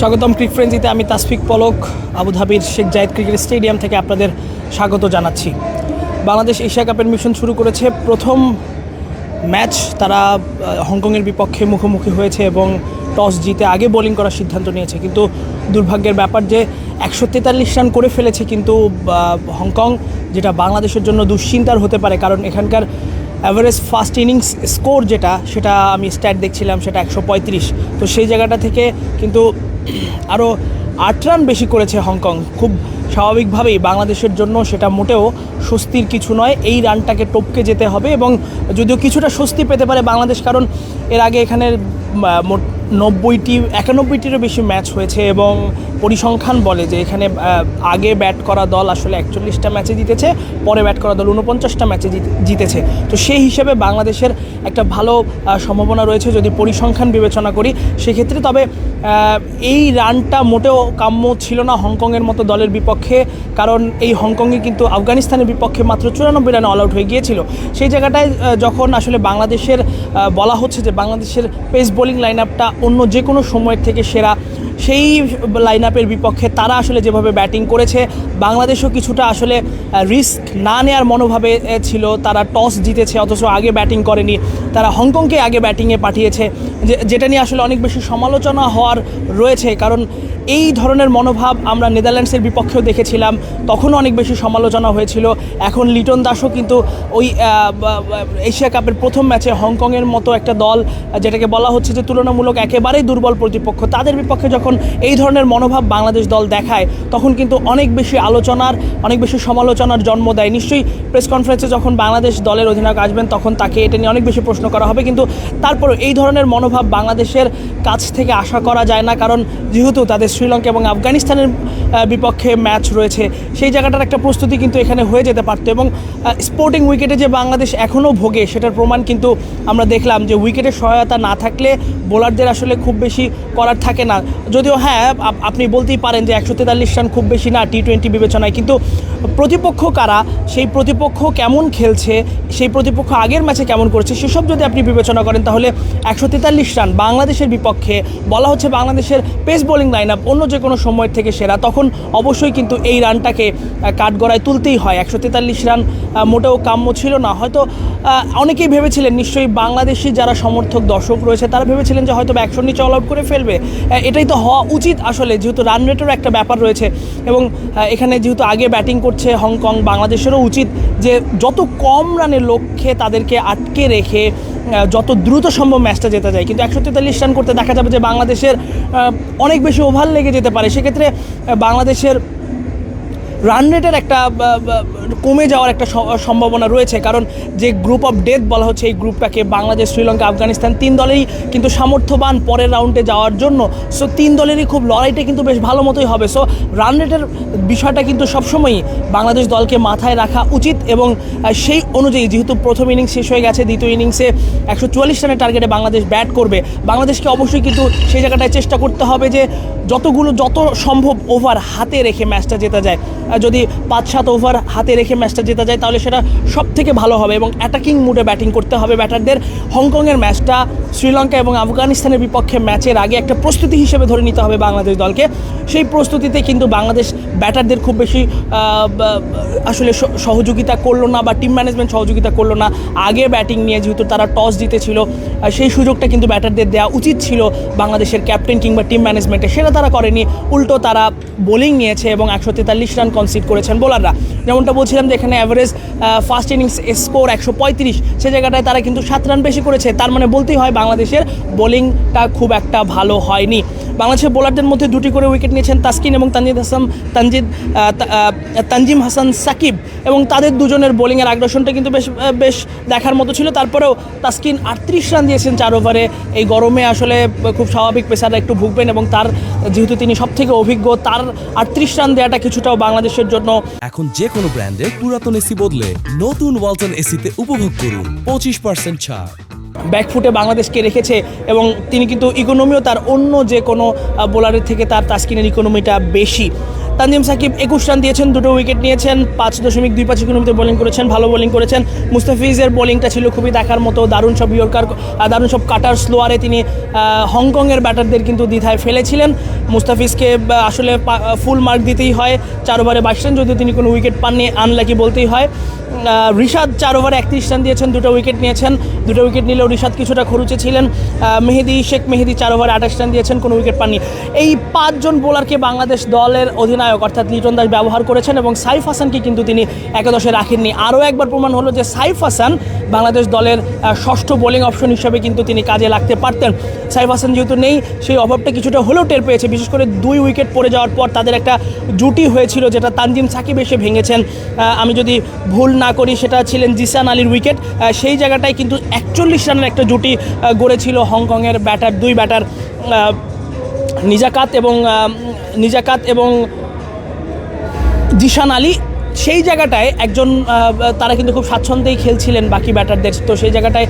স্বাগতম ক্রিক ফ্রেন্সিতে, আমি তাসফিক পলক, আবুধাবির শেখ জায়েদ ক্রিকেট স্টেডিয়াম থেকে আপনাদের স্বাগত জানাচ্ছি। বাংলাদেশ এশিয়া কাপের মিশন শুরু করেছে, প্রথম ম্যাচ তারা হংকংয়ের বিপক্ষে মুখোমুখি হয়েছে এবং টস জিতে আগে বোলিং করার সিদ্ধান্ত নিয়েছে। কিন্তু দুর্ভাগ্যের ব্যাপার যে একশো তেতাল্লিশ রান করে ফেলেছে, কিন্তু হংকং, যেটা বাংলাদেশের জন্য দুশ্চিন্তার হতে পারে, কারণ এখানকার অ্যাভারেজ ফার্স্ট ইনিংস স্কোর যেটা, সেটা আমি স্ট্যাট দেখছিলাম, সেটা একশো পঁয়ত্রিশ। তো সেই জায়গাটা থেকে কিন্তু আরও আট রান বেশি করেছে হংকং। খুব স্বাভাবিকভাবেই বাংলাদেশের জন্য সেটা মোটেও স্বস্তির কিছু নয়। এই রানটাকে টপকে যেতে হবে এবং যদিও কিছুটা স্বস্তি পেতে পারে বাংলাদেশ, কারণ এর আগে এখানে মোট নব্বইটি, একানব্বইটিরও বেশি ম্যাচ হয়েছে এবং পরিসংখ্যান বলে যে এখানে আগে ব্যাট করা দল আসলে একচল্লিশটা ম্যাচে জিতেছে, পরে ব্যাট করা দল উনপঞ্চাশটা ম্যাচে জিত- জিতেছে। তো সেই হিসেবে বাংলাদেশের একটা ভালো সম্ভাবনা রয়েছে যদি পরিসংখ্যান বিবেচনা করি। সেক্ষেত্রে তবে এই রানটা মোটেও কাম্য ছিল না হংকংয়ের মতো দলের বিপক্ষে, কারণ এই হংকংয়ে কিন্তু আফগানিস্তানের বিপক্ষে মাত্র চুরানব্বই রানে অল আউট হয়ে গিয়েছিল। সেই জায়গাটায় যখন আসলে বাংলাদেশের বলা হচ্ছে যে বাংলাদেশের পেস বোলিং লাইন আপটা অন্য যে কোনো সময়ের থেকে সেরা সেই লাইন আপের বিপক্ষে তারা আসলে যেভাবে ব্যাটিং করেছে, বাংলাদেশও কিছুটা আসলে রিস্ক না নেওয়ার মনোভাবে ছিল। তারা টস জিতেছে, অথচ আগে ব্যাটিং করেনি। তারা হংকংকে আগে ব্যাটিংয়ে পাঠিয়েছে। যেটা নিয়ে আসলে অনেক বেশি সমালোচনা হওয়ার রয়েছে। কারণ এই ধরনের মনোভাব আমরা নেদারল্যান্ডসের বিপক্ষেও দেখেছিলাম। তখনও অনেক বেশি সমালোচনা হয়েছিল। এখন লিটন দাসও কিন্তু ওই এশিয়া কাপের প্রথম ম্যাচে হংকংয়ের মতো একটা দল, যেটাকে বলা হচ্ছে যে তুলনামূলক একেবারেই দুর্বল প্রতিপক্ষ। তাদের বিপক্ষে যখন এই ধরনের মনোভাব বাংলাদেশ দল দেখায়, তখন কিন্তু অনেক বেশি আলোচনার, অনেক বেশি সমালোচনার জন্ম দেয়। নিশ্চয়ই প্রেস কনফারেন্সে যখন বাংলাদেশ দলের অধিনায়ক আসবেন, তখন তাকে এটা নিয়ে অনেক বেশি প্রশ্ন করা হবে। কিন্তু তারপরে এই ধরনের মনোভাব বাংলাদেশের কাছ থেকে আশা করা যায় না। কারণ যেহেতু তাদের শ্রীলঙ্কা এবং আফগানিস্তানের বিপক্ষে ম্যাচ রয়েছে, সেই জায়গাটার একটা প্রস্তুতি কিন্তু এখানে হয়ে যেতে পারতো। এবং স্পোর্টিং উইকেটে যে বাংলাদেশ এখনও ভোগে, সেটার প্রমাণ কিন্তু আমরা দেখলাম যে উইকেটের সহায়তা না থাকলে বোলারদের আসলে খুব বেশি করার থাকে না। যদিও হ্যাঁ আপনি বলতেই পারেন যে একশো তেতাল্লিশ রান খুব বেশি না টি টোয়েন্টি বিবেচনায়। কিন্তু প্রতিপক্ষ কারা? সেই প্রতিপক্ষ কেমন খেলছে? সেই প্রতিপক্ষ আগের ম্যাচে কেমন করছে? সেসব যদি আপনি বিবেচনা করেন, তাহলে একশো তেতাল্লিশ রান বাংলাদেশের বিপক্ষে। বলা হচ্ছে বাংলাদেশের পেস বোলিং লাইন আপ অন্য যে কোনো সময়ের থেকে সেরা। তখন অবশ্যই কিন্তু এই রানটাকে কাঠগড়ায় তুলতেই হয়। একশো তেতাল্লিশ রান মোটেও কাম্য ছিল না। হয়তো অনেকেই ভেবেছিলেন নিশ্চয়ই বাংলাদেশি যারা সমর্থক, দর্শক রয়েছে, তারা ভেবেছিলেন যে হয়তো একশো নিচে অল আউট করে ফেলবে। এটাই তো হওয়া উচিত আসলে। যেহেতু রান রেটেরও একটা ব্যাপার রয়েছে এবং এখানে যেহেতু আগে ব্যাটিং করছে হংকং বাংলাদেশেরও উচিত যে যত কম রানের লক্ষ্যে তাদেরকে আটকে রেখে যত দ্রুত সম্ভব ম্যাচটা যেতে যায়। কিন্তু একশো তেতাল্লিশ রান করতে দেখা যাবে যে বাংলাদেশের অনেক বেশি ওভার লেগে যেতে পারে। সেক্ষেত্রে বাংলাদেশের রান রেটের একটা কমে যাওয়ার একটা সম্ভাবনা রয়েছে। কারণ যে গ্রুপ অফ ডেথ বলা হচ্ছে, এই গ্রুপটাকে বাংলাদেশ, শ্রীলঙ্কা, আফগানিস্তান তিন দলেরই কিন্তু সামর্থ্যবান পরের রাউন্ডে যাওয়ার জন্য। সো তিন দলেরই খুব লড়াইটা কিন্তু বেশ ভালো মতোই হবে। সো রান রেটের বিষয়টা কিন্তু সবসময়ই বাংলাদেশ দলকে মাথায় রাখা উচিত এবং সেই অনুযায়ী যেহেতু প্রথম ইনিংস শেষ হয়ে গেছে, দ্বিতীয় ইনিংসে একশো চুয়াল্লিশ রানের টার্গেটে বাংলাদেশ ব্যাট করবে। বাংলাদেশকে অবশ্যই কিন্তু সেই জায়গাটায় চেষ্টা করতে হবে যে যতগুলো, যত সম্ভব ওভার হাতে রেখে ম্যাচটা জেতা যায়। যদি পাঁচ সাত ওভার হাতে রেখে ম্যাচটা জেতা যায়, তাহলে সেটা সব থেকে ভালো হবে এবং অ্যাটাকিং মুডে ব্যাটিং করতে হবে ব্যাটারদের। হংকংয়ের ম্যাচটা শ্রীলঙ্কা এবং আফগানিস্তানের বিপক্ষে ম্যাচের আগে একটা প্রস্তুতি হিসেবে ধরে নিতে হবে বাংলাদেশ দলকে। সেই প্রস্তুতিতে কিন্তু বাংলাদেশ ব্যাটারদের খুব বেশি আসলে সহযোগিতা করল না বা টিম ম্যানেজমেন্ট সহযোগিতা করল না। আগে ব্যাটিং নিয়ে যেহেতু তারা টস জিতেছিল সেই সুযোগটা কিন্তু ব্যাটারদের দেওয়া উচিত ছিল বাংলাদেশের ক্যাপ্টেন কিংবা টিম ম্যানেজমেন্টে সেটা তারা করেনি, উল্টো তারা বোলিং নিয়েছে এবং একশো তেতাল্লিশ রান কনসিড করেছেন বোলাররা যেমনটা বলছিলাম যে এখানে অ্যাভারেজ ফার্স্ট ইনিংস স্কোর একশো পঁয়ত্রিশ, সে জায়গাটায় তারা কিন্তু সাত রান বেশি করেছে। তার মানে বলতেই হয় বাংলাদেশের বোলিংটা খুব একটা ভালো হয়নি। বাংলাদেশের বোলারদের মধ্যে দুটি করে উইকেট নিয়েছেন তাসকিন এবং তানজিদ হাসান, তানজিদ তানজিম হাসান সাকিব এবং তাদের দুজনের বোলিংয়ের আগ্রাসনটা কিন্তু বেশ বেশ দেখার মতো ছিল। তারপরেও তাসকিন আটত্রিশ রান দিয়েছেন চার ওভারে। এই গরমে আসলে খুব স্বাভাবিক পেসাররা একটু ভুগবেন এবং তার যেহেতু তিনি সব থেকে অভিজ্ঞ, তার আটত্রিশ রান দেওয়াটা কিছুটাও বাংলাদেশের জন্য এখন যে কোনো ব্র্যান্ডের পুরাতন এসি বদলে নতুন ওয়ালটন এসিতে উপভোগ করুন। পঁচিশ পার্সেন্ট ছাড়। ব্যাকফুটে বাংলাদেশকে রেখেছে এবং তিনি কিন্তু ইকোনমিও তার অন্য যে কোনো বোলারের থেকে তার তাস্কিনের ইকোনমিটা বেশি। তানজিম সাকিব একুশ রান দিয়েছেন, দুটো উইকেট নিয়েছেন, পাঁচ দশমিক দুই পাঁচ ইকোনমিতে বোলিং করেছেন, ভালো বোলিং করেছেন। মুস্তাফিজের বোলিংটা ছিল খুবই দেখার মতো, দারুণ সব ইয়র্কার দারুণ সব কাটার স্লোয়ারে তিনি হংকংয়ের ব্যাটারদের কিন্তু দ্বিধায় ফেলেছিলেন। মুস্তাফিজকে আসলে ফুল মার্ক দিতেই হয়, চার ওভারে বাইশ রান, যদিও তিনি কোনো উইকেট পাননি আনলাকি বলতেই হয়। রিশাদ চার ওভারে একত্রিশ রান দিয়েছেন, দুটো উইকেট নিয়েছেন। দুটো উইকেট নিলেও ঋষাদ কিছুটা খরুচে ছিলেন। মেহেদি শেখ মেহেদি চার ওভারে আঠাশ রান দিয়েছেন, কোনো উইকেট পাননি। এই পাঁচজন বোলারকে বাংলাদেশ দলের অধিনায়ক অর্থাৎ লিটন দাস ব্যবহার করেছেন এবং সাইফ হাসানকে কিন্তু তিনি একাদশে রাখেননি। আরও একবার প্রমাণ হলো যে সাইফ হাসান বাংলাদেশ দলের ষষ্ঠ বোলিং অপশন হিসেবে কিন্তু তিনি কাজে লাগতে পারতেন। সাইফ হাসান যেহেতু নেই, সেই অভাবটা কিছুটা হলেও টের পেয়েছে। বিশেষ করে দুই উইকেট পড়ে যাওয়ার পর তাদের একটা জুটি হয়েছিল যেটা তানজিম সাকিব এসে ভেঙেছেন। আমি যদি ভুল না করি, সেটা ছিলেন জিসান আলীর উইকেট সেই জায়গাটায় কিন্তু একচল্লিশ রানের একটা জুটি গড়েছিল হংকংয়ের ব্যাটার দুই ব্যাটার নিজাকাত এবং নিজাকাত এবং জিশান আলী। সেই জায়গাটায় একজন তারা কিন্তু খুব স্বাচ্ছন্দ্যেই খেলছিলেন বাকি ব্যাটারদের। তো সেই জায়গাটায়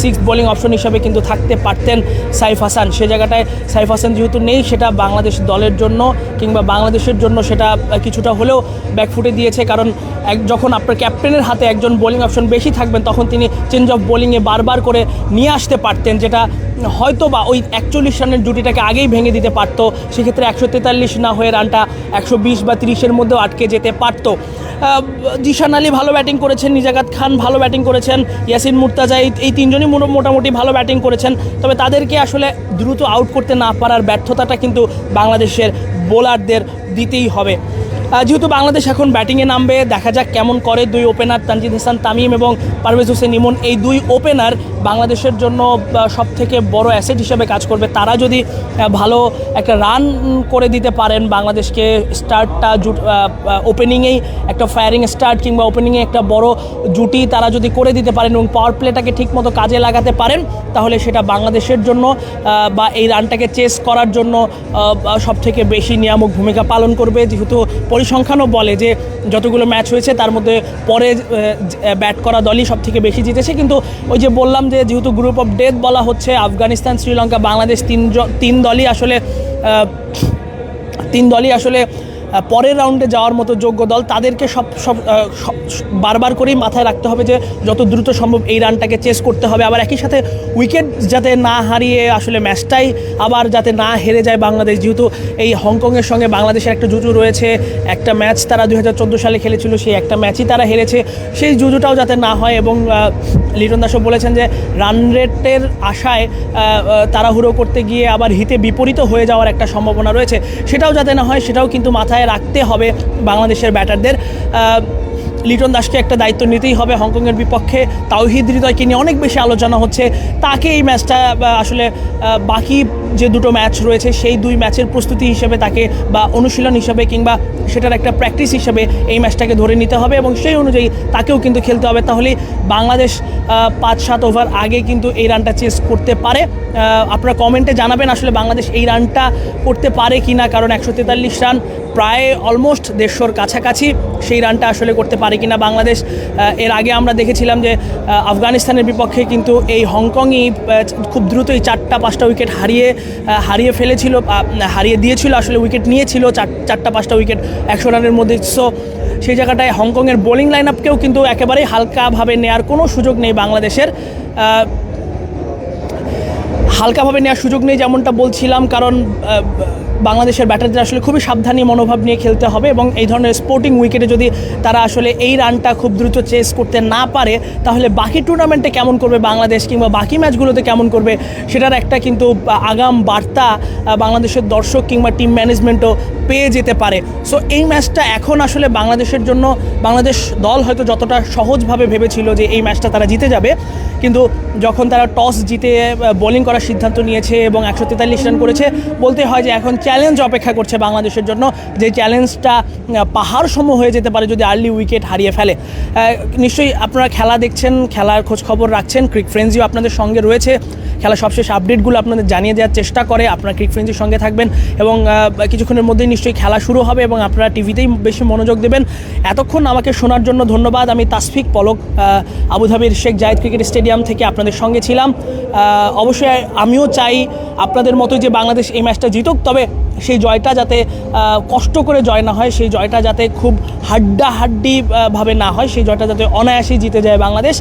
সিক্স বোলিং অপশন হিসাবে কিন্তু থাকতে পারতেন সাইফ হাসান। সেই জায়গাটায় সাইফ হাসান যেহেতু নেই, সেটা বাংলাদেশ দলের জন্য কিংবা বাংলাদেশের জন্য সেটা কিছুটা হলেও ব্যাকফুটে দিয়েছে। কারণ এক, যখন আপনার ক্যাপ্টেনের হাতে একজন বোলিং অপশন বেশি থাকবেন, তখন তিনি চেঞ্জ অফ বোলিংয়ে বারবার করে নিয়ে আসতে পারতেন, যেটা হয়তো বা ওই একচল্লিশ রানের জুটিটাকে আগেই ভেঙে দিতে পারতো। সেক্ষেত্রে একশো তেতাল্লিশ না হয়ে রানটা একশো বিশ বা তিরিশের মধ্যেও আটকে যেতে পারতো। জিশান আলী ভালো ব্যাটিং করেছেন নিজাকাত খান ভালো ব্যাটিং করেছেন, ইয়াসিন মুর্তাজা, এই তিনজনই মোটামুটি ভালো ব্যাটিং করেছেন। তবে তাদেরকে আসলে দ্রুত আউট করতে না পারার ব্যর্থতাটা কিন্তু বাংলাদেশের বোলারদের দিতেই হবে। যেহেতু বাংলাদেশ এখন ব্যাটিংয়ে নামবে, দেখা যাক কেমন করে দুই ওপেনার তানজিদ হাসান তামিম এবং পারভেজ হোসেন ইমন এই দুই ওপেনার বাংলাদেশের জন্য সব থেকে বড় অ্যাসেট হিসেবে কাজ করবে। তারা যদি ভালো একটা রান করে দিতে পারেন বাংলাদেশকে স্টার্টটা জুট ওপেনিংয়েই একটা ফায়ারিং স্টার্ট কিংবা ওপেনিংয়ে একটা বড় জুটি তারা যদি করে দিতে পারেন এবং পাওয়ার প্লেটাকে ঠিকমতো কাজে লাগাতে পারেন, তাহলে সেটা বাংলাদেশের জন্য বা এই রানটাকে চেস করার জন্য সব থেকে বেশি নিয়ামক ভূমিকা পালন করবে। যেহেতু পরিসংখ্যানও বলে যে যতগুলো ম্যাচ হয়েছে, তার মধ্যে পরে ব্যাট করা দলই সব থেকে বেশি জিতেছে। কিন্তু ওই যে বললাম যে যেহেতু গ্রুপ অফ ডেথ বলা হচ্ছে, আফগানিস্তান, শ্রীলঙ্কা, বাংলাদেশ তিন তিন দলই আসলে তিন দলই আসলে পরের রাউন্ডে যাওয়ার মতো যোগ্য দল তাদেরকে সব সব বারবার করেই মাথায় রাখতে হবে যে যত দ্রুত সম্ভব এই রানটাকে চেস করতে হবে। আবার একই সাথে উইকেট যাতে না হারিয়ে আসলে ম্যাচটাই আবার যাতে না হেরে যায় বাংলাদেশ, যেহেতু এই হংকংয়ের সঙ্গে বাংলাদেশের একটা জুজু রয়েছে, একটা ম্যাচ তারা দু হাজার চোদ্দ সালে খেলেছিল, সেই একটা ম্যাচই তারা হেরেছে। সেই জুজুটাও যাতে না হয় এবং লিটন দাসও বলেছেন যে রান রেটের আশায় তাড়াহুড়ো করতে গিয়ে আবার হিতে বিপরীত হয়ে যাওয়ার একটা সম্ভাবনা রয়েছে। সেটাও যাতে না হয়, সেটাও কিন্তু মাথায় রাখতে হবে বাংলাদেশের ব্যাটারদের। লিটন দাসকে একটা দায়িত্ব নিতেই হবে হংকংয়ের বিপক্ষে। তাওহিদ হৃদয়কে নিয়ে অনেক বেশি আলোচনা হচ্ছে। তাকে এই ম্যাচটা আসলে বাকি যে দুটো ম্যাচ রয়েছে, সেই দুই ম্যাচের প্রস্তুতি হিসেবে তাকে, বা অনুশীলন হিসেবে কিংবা সেটার একটা প্র্যাকটিস হিসেবে এই ম্যাচটাকে ধরে নিতে হবে এবং সেই অনুযায়ী তাকেও কিন্তু খেলতে হবে। তাহলে বাংলাদেশ পাঁচ সাত ওভার আগে কিন্তু এই রানটা চেস করতে পারে। আপনারা কমেন্টে জানাবেন আসলে বাংলাদেশ এই রানটা করতে পারে কি না কারণ একশো তেতাল্লিশ রান প্রায় অলমোস্ট দেড়শোর কাছাকাছি। সেই রানটা আসলে করতে পারে কিনা বাংলাদেশ এর আগে আমরা দেখেছিলাম যে আফগানিস্তানের বিপক্ষে কিন্তু এই হংকংই খুব দ্রুতই চারটা, পাঁচটা উইকেট হারিয়ে হারিয়ে ফেলেছিল হারিয়ে দিয়েছিল, আসলে উইকেট নিয়েছিল, চার, চারটা, পাঁচটা উইকেট একশো রানের মধ্যে। সো সেই জায়গাটায় হংকংয়ের বোলিং লাইন আপকেও কিন্তু একেবারেই হালকাভাবে নেওয়ার কোনো সুযোগ নেই বাংলাদেশের। হালকাভাবে নেওয়ার সুযোগ নেই যেমনটা বলছিলাম, কারণ বাংলাদেশের ব্যাটারদের আসলে খুবই সাবধানী মনোভাব নিয়ে খেলতে হবে এবং এই ধরনের স্পোর্টিং উইকেটে যদি তারা আসলে এই রানটা খুব দ্রুত চেস করতে না পারে, তাহলে বাকি টুর্নামেন্টে কেমন করবে বাংলাদেশ কিংবা বাকি ম্যাচগুলোতে কেমন করবে সেটার একটা কিন্তু আগাম বার্তা বাংলাদেশের দর্শক কিংবা টিম ম্যানেজমেন্টও পেয়ে যেতে পারে। সো এই ম্যাচটা এখন আসলে বাংলাদেশের জন্য, বাংলাদেশ দল হয়তো যতটা সহজভাবে ভেবেছিল যে এই ম্যাচটা তারা জিতে যাবে, কিন্তু যখন তারা টস জিতে বোলিং করার সিদ্ধান্ত নিয়েছে এবং একশো তেতাল্লিশ রান করেছে, বলতে হয় যে এখন চ্যালেঞ্জ অপেক্ষা করছে বাংলাদেশের জন্য, যে চ্যালেঞ্জটা পাহাড় সম হয়ে যেতে পারে যদি আর্লি উইকেট হারিয়ে ফেলে। নিশ্চয়ই আপনারা খেলা দেখছেন, খেলার খোঁজ খবর রাখছেন ক্রিক ফ্রেন্সিও আপনাদের সঙ্গে রয়েছে। খেলা সবশেষ আপডেটগুলো আপনাদের জানিয়ে দেওয়ার চেষ্টা করে। আপনারা ক্রিক ফ্রেন্সের সঙ্গে থাকবেন এবং কিছুক্ষণের মধ্যেই নিশ্চয়ই খেলা শুরু হবে এবং আপনারা টিভিতেই বেশি মনোযোগ দেবেন। এতক্ষণ আমাকে শোনার জন্য ধন্যবাদ। আমি তাসফিক পলক আবুধাবির শেখ জায়েদ ক্রিকেট স্টেডিয়াম থেকে আপনাদের সঙ্গে ছিলাম। অবশ্যই আমিও চাই আপনাদের মতো যে বাংলাদেশ এই ম্যাচটা জিতুক তবে সেই জয়টা যাতে কষ্ট করে জয় না হয় সেই জয়টা যাতে খুব হাড্ডাহাড্ডি আহ, ভাবে না হয় সেই জয়টা যাতে অনায়াসেই জিতে যায় বাংলাদেশ।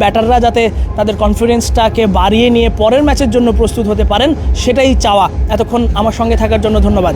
ব্যাটাররা যাতে তাদের কনফিডেন্সটাকে বাড়িয়ে নিয়ে পরের ম্যাচের জন্য প্রস্তুত হতে পারেন, সেটাই চাওয়া। এতক্ষণ আমার সঙ্গে থাকার জন্য ধন্যবাদ।